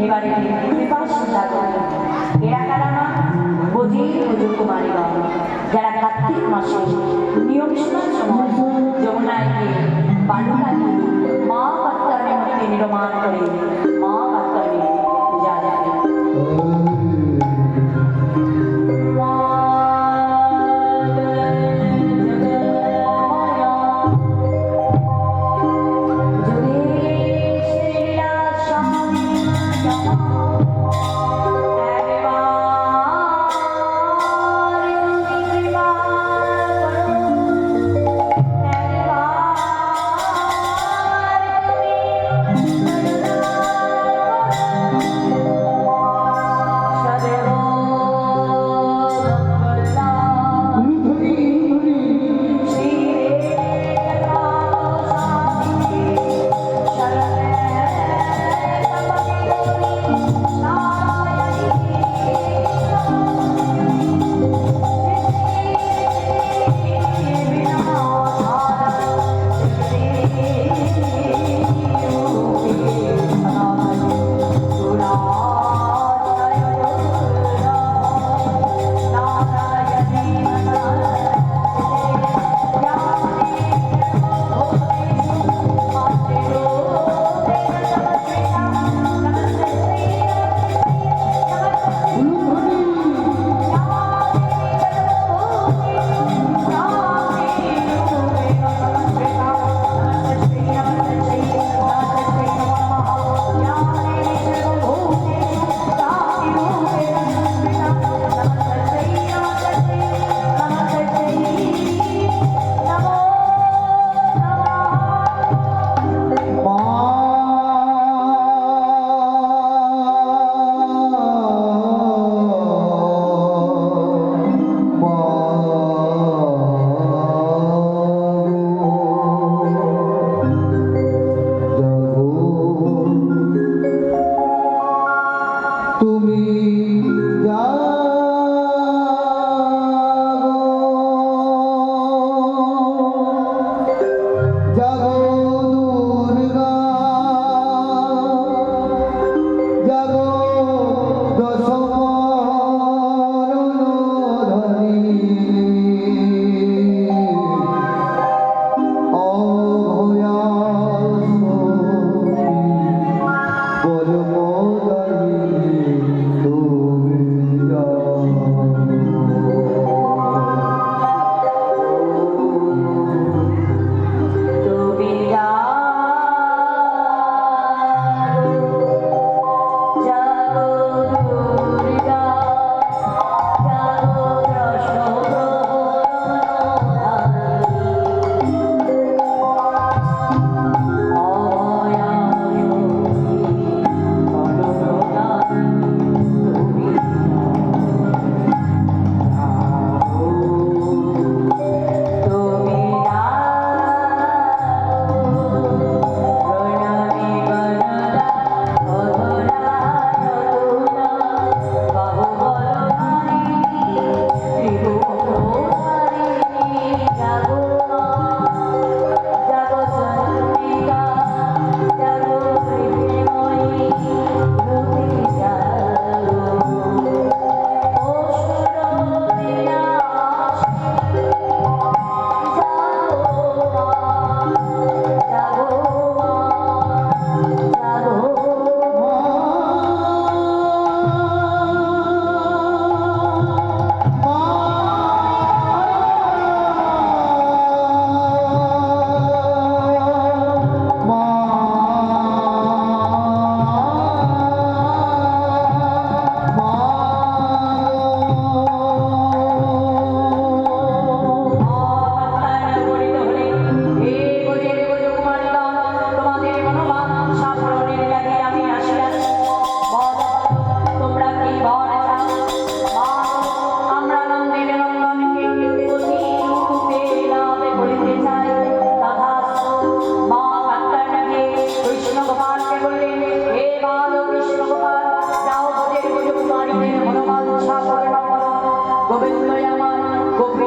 এবারে কৃপাশ যাদব এরা কারা না বোঝে বোঝ কুমারীরা যারা কার্তিক মাসে নিয়ম শোনার সময় যমুনায়কে বালুকাকে মা পাত্তার মধ্যে নির্মাণ করে মা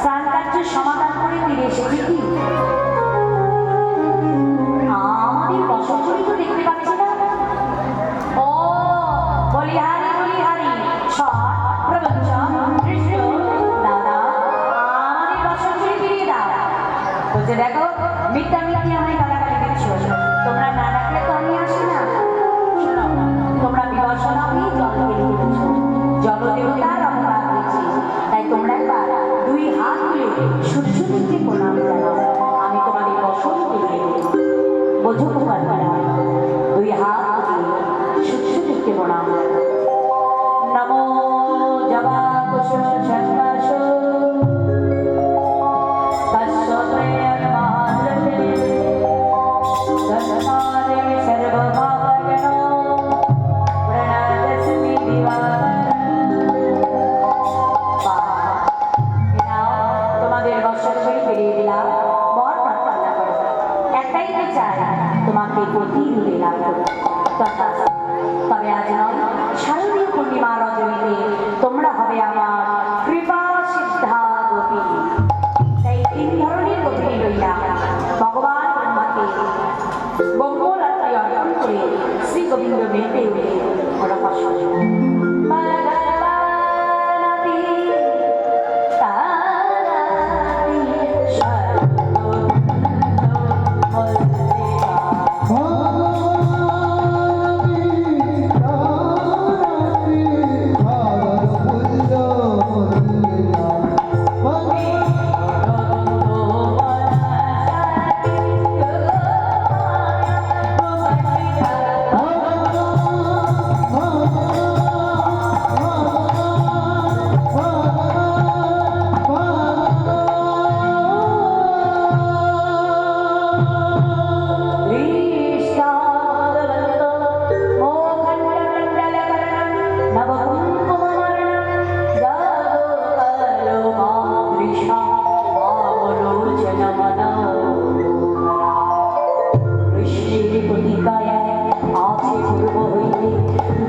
স্নান কার্যের সমাধান করে ফিরে এসেছে কি? আমাদের বসতুলি তো দেখতে না ও বলিহারি বলিহারি সৎ প্রবঞ্চন কৃষ্ণ দাদা, আমাদের বসতুলি ফিরিয়ে দাও। দেখো, মিথ্যা মিথ্যা আমায় গালাগালি দিচ্ছ। সূর্যদেবকে প্রণাম জানাও। আমি এই দেব বোঝো কুমার বছর করে বেরিয়ে দিলাম, বর প্রার্থনা করো একটাই তো চাই, তোমাকে গতি দূরে লাভ করো তবে আজ নয়, শারদীয় পূর্ণিমা রজনীতে তোমরা হবে আমার কৃপা সিদ্ধা গোপী তাই তিন ধরনের গভীর লইয়া ভগবান ব্রহ্মাকে বঙ্গরাত্রি অর্পণ করে শ্রী গোবিন্দ মেতে ওরা কষ্ট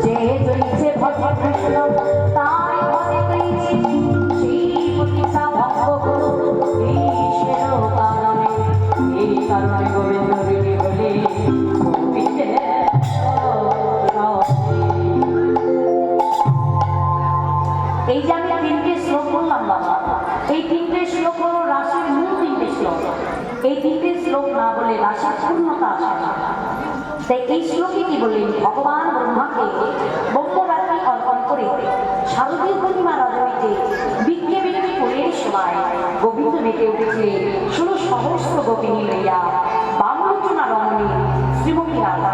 যে চলছে ভগবান তাই রাশির পূর্ণতা আসে তাই এই শ্লোকে কি বললেন ভগবান ব্রহ্মাকে ব্রহ্মরাত্রি অর্পণ করে শারদীয় পূর্ণিমা রজনীতে বিজ্ঞে বিজ্ঞে কোলের সময় গোবিন্দ মেতে উঠেছে ষোলো সহস্র গোপিনী লইয়া বামলোচনা রমণী শ্রীমতী রাধা